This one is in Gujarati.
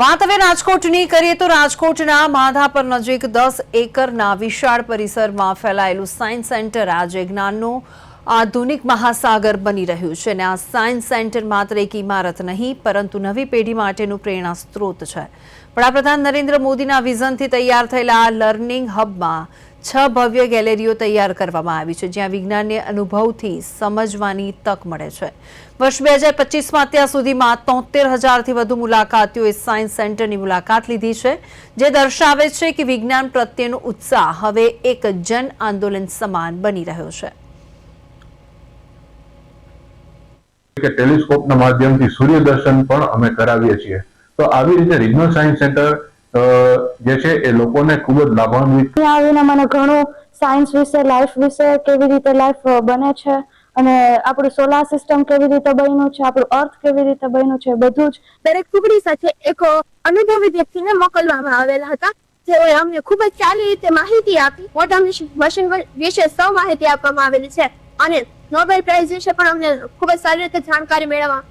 વાત હવે રાજકોટની કરીએ તો રાજકોટના માધાપર નજીક દસ એકરના વિશાળ પરિસરમાં ફેલાયેલું સાયન્સ સેન્ટર આજે જ્ઞાનનું આધુનિક મહાસાગર બની રહ્યું છે અને આ સાયન્સ સેન્ટર માત્ર એક ઇમારત નહીં, પરંતુ નવી પેઢી માટેનું પ્રેરણા સ્ત્રોત છે. વડાપ્રધાન નરેન્દ્ર મોદીના વિઝનથી તૈયાર થયેલા આ લર્નિંગ હબમાં છ ભવ્ય ગેલેરીઓ તૈયાર કરવામાં આવી છે, જ્યાં વિજ્ઞાનને અનુભવથી સમજવાની તક મળે છે. વર્ષ બે હજાર પચીસમાં અત્યાર સુધીમાં તોતેર હજારથી વધુ મુલાકાતીઓએ સાયન્સ સેન્ટરની મુલાકાત લીધી છે, જે દર્શાવે છે કે વિજ્ઞાન પ્રત્યેનો ઉત્સાહ હવે એક જન આંદોલન સમાન બની રહ્યો છે. કે ટેલિસ્કોપના માધ્યમથી સૂર્ય દર્શન પણ અમે કરાવીએ છીએ. તો આવી રીતે રિજનલ સાયન્સ સેન્ટર જે છે એ લોકોને ખૂબ જ લાભાન્વિત આવીને મને ઘણું સાયન્સ વિશે લાઈફ વિશે કેવી રીતે લાઈફ બને છે અને આપણું સોલાર સિસ્ટમ કેવી રીતે બન્યું છે આપણું અર્થ કેવી રીતે બન્યું છે બધું જ. દરેક ટુકડી સાથે એક અનુભવી વ્યક્તિને મોકલવામાં આવેલા હતા. જેઓએ અમને ખૂબ જ સારી રીતે માહિતી આપી. મોટા મશીન વિશે સૌ માહિતી આપવામાં આવેલી છે. અને નોબેલ પ્રાઇઝ વિશે પણ અમને ખૂબ જ સારી રીતે જાણકારી મેળવવા